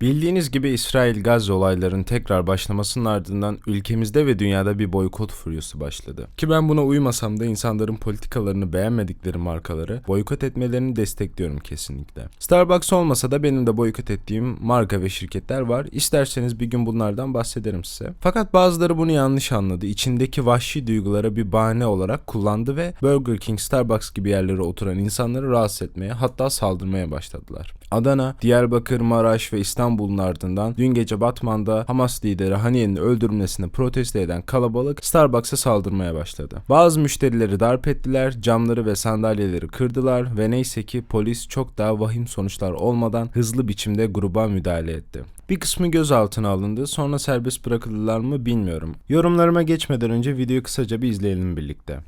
Bildiğiniz gibi İsrail-Gazze olaylarının tekrar başlamasının ardından ülkemizde ve dünyada bir boykot furyası başladı. Ki ben buna uymasam da insanların politikalarını beğenmedikleri markaları boykot etmelerini destekliyorum kesinlikle. Starbucks olmasa da benim de boykot ettiğim marka ve şirketler var. İsterseniz bir gün bunlardan bahsederim size. Fakat bazıları bunu yanlış anladı. İçindeki vahşi duygulara bir bahane olarak kullandı ve Burger King, Starbucks gibi yerlere oturan insanları rahatsız etmeye hatta saldırmaya başladılar. Adana, Diyarbakır, Maraş ve İstanbul'un ardından dün gece Batman'da Hamas lideri Haniye'nin öldürülmesini protesto eden kalabalık Starbucks'a saldırmaya başladı. Bazı müşterileri darp ettiler, camları ve sandalyeleri kırdılar ve neyse ki polis çok daha vahim sonuçlar olmadan hızlı biçimde gruba müdahale etti. Bir kısmı gözaltına alındı, sonra serbest bırakıldılar mı bilmiyorum. Yorumlarıma geçmeden önce videoyu kısaca bir izleyelim birlikte.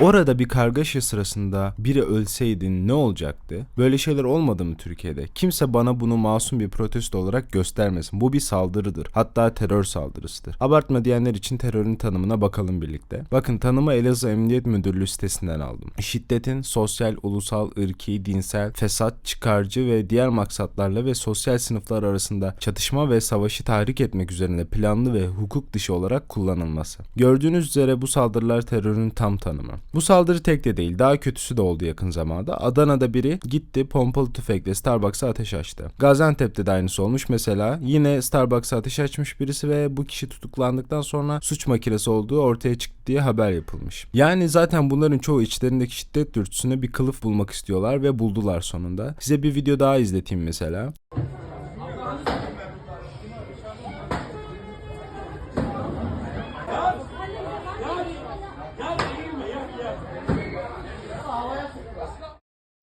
Orada bir kargaşa sırasında biri ölseydi ne olacaktı? Böyle şeyler olmadı mı Türkiye'de? Kimse bana bunu masum bir protesto olarak göstermesin. Bu bir saldırıdır. Hatta terör saldırısıdır. Abartma diyenler için terörün tanımına bakalım birlikte. Bakın tanımı Elazığ Emniyet Müdürlüğü sitesinden aldım. Şiddetin sosyal, ulusal, ırki, dinsel, fesat, çıkarcı ve diğer maksatlarla ve sosyal sınıflar arasında çatışma ve savaşı tahrik etmek üzerine planlı ve hukuk dışı olarak kullanılması. Gördüğünüz üzere bu saldırılar terörün tam tanımı. Bu saldırı tek de değil, daha kötüsü de oldu yakın zamanda. Adana'da biri gitti pompalı tüfekle Starbucks'a ateş açtı. Gaziantep'te de aynısı olmuş mesela. Yine Starbucks'a ateş açmış birisi ve bu kişi tutuklandıktan sonra suç makinesi olduğu ortaya çıktı diye haber yapılmış. Yani zaten bunların çoğu içlerindeki şiddet dürtüsüne bir kılıf bulmak istiyorlar ve buldular sonunda. Size bir video daha izleteyim mesela.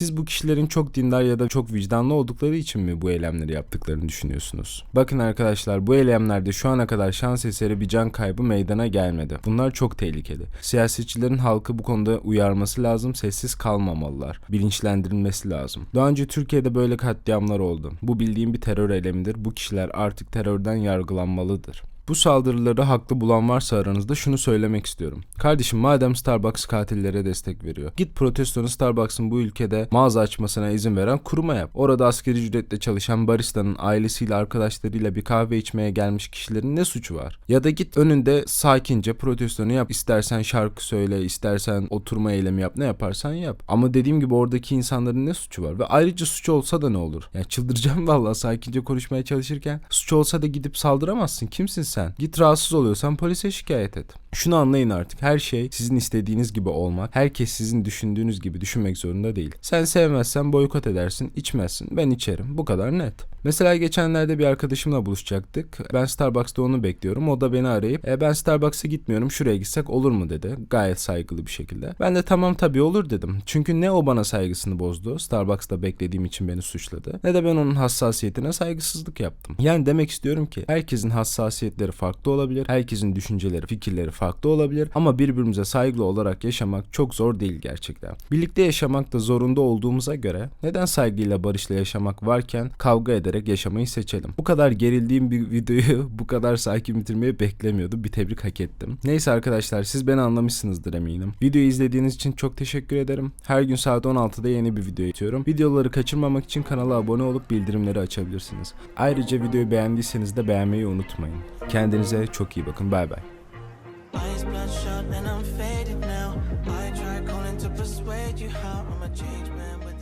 Siz bu kişilerin çok dindar ya da çok vicdanlı oldukları için mi bu eylemleri yaptıklarını düşünüyorsunuz? Bakın arkadaşlar bu eylemlerde şu ana kadar şans eseri bir can kaybı meydana gelmedi. Bunlar çok tehlikeli. Siyasetçilerin halkı bu konuda uyarması lazım, sessiz kalmamalılar. Bilinçlendirilmesi lazım. Daha önce Türkiye'de böyle katliamlar oldu. Bu bildiğim bir terör eylemidir. Bu kişiler artık terörden yargılanmalıdır. Bu saldırıları haklı bulan varsa aranızda şunu söylemek istiyorum. Kardeşim madem Starbucks katillere destek veriyor. Git protestonu Starbucks'ın bu ülkede mağaza açmasına izin veren kuruma yap. Orada asgari ücretle çalışan baristanın ailesiyle arkadaşlarıyla bir kahve içmeye gelmiş kişilerin ne suçu var? Ya da git önünde sakince protestonu yap. İstersen şarkı söyle, istersen oturma eylemi yap, ne yaparsan yap. Ama dediğim gibi oradaki insanların ne suçu var? Ve ayrıca suç olsa da ne olur? Ya çıldıracağım vallahi sakince konuşmaya çalışırken. Suç olsa da gidip saldıramazsın. Kimsin sen? Git rahatsız oluyorsan polise şikayet et. Şunu anlayın artık. Her şey sizin istediğiniz gibi olmak, herkes sizin düşündüğünüz gibi düşünmek zorunda değil. Sen sevmezsen boykot edersin, içmezsin. Ben içerim. Bu kadar net. Mesela geçenlerde bir arkadaşımla buluşacaktık. Ben Starbucks'ta onu bekliyorum. O da beni arayıp e, ben Starbucks'a gitmiyorum şuraya gitsek olur mu dedi. Gayet saygılı bir şekilde. Ben de tamam tabii olur dedim. Çünkü ne o bana saygısını bozdu. Starbucks'ta beklediğim için beni suçladı. Ne de ben onun hassasiyetine saygısızlık yaptım. Yani demek istiyorum ki herkesin hassasiyetleri farklı olabilir. Herkesin düşünceleri, fikirleri farklı olabilir. Ama birbirimize saygılı olarak yaşamak çok zor değil gerçekten. Birlikte yaşamak da zorunda olduğumuza göre neden saygıyla barışla yaşamak varken kavga ederek yaşamayı seçelim. Bu kadar gerildiğim bir videoyu bu kadar sakin bitirmeyi beklemiyordum. Bir tebrik hak ettim. Neyse arkadaşlar siz beni anlamışsınızdır eminim. Videoyu izlediğiniz için çok teşekkür ederim. Her gün saat 16'da yeni bir video atıyorum. Videoları kaçırmamak için kanala abone olup bildirimleri açabilirsiniz. Ayrıca videoyu beğendiyseniz de beğenmeyi unutmayın. Kendinize çok iyi bakın. Bay bay. Eyes bloodshot and I'm faded now. I try calling to persuade you how I'm a changed man.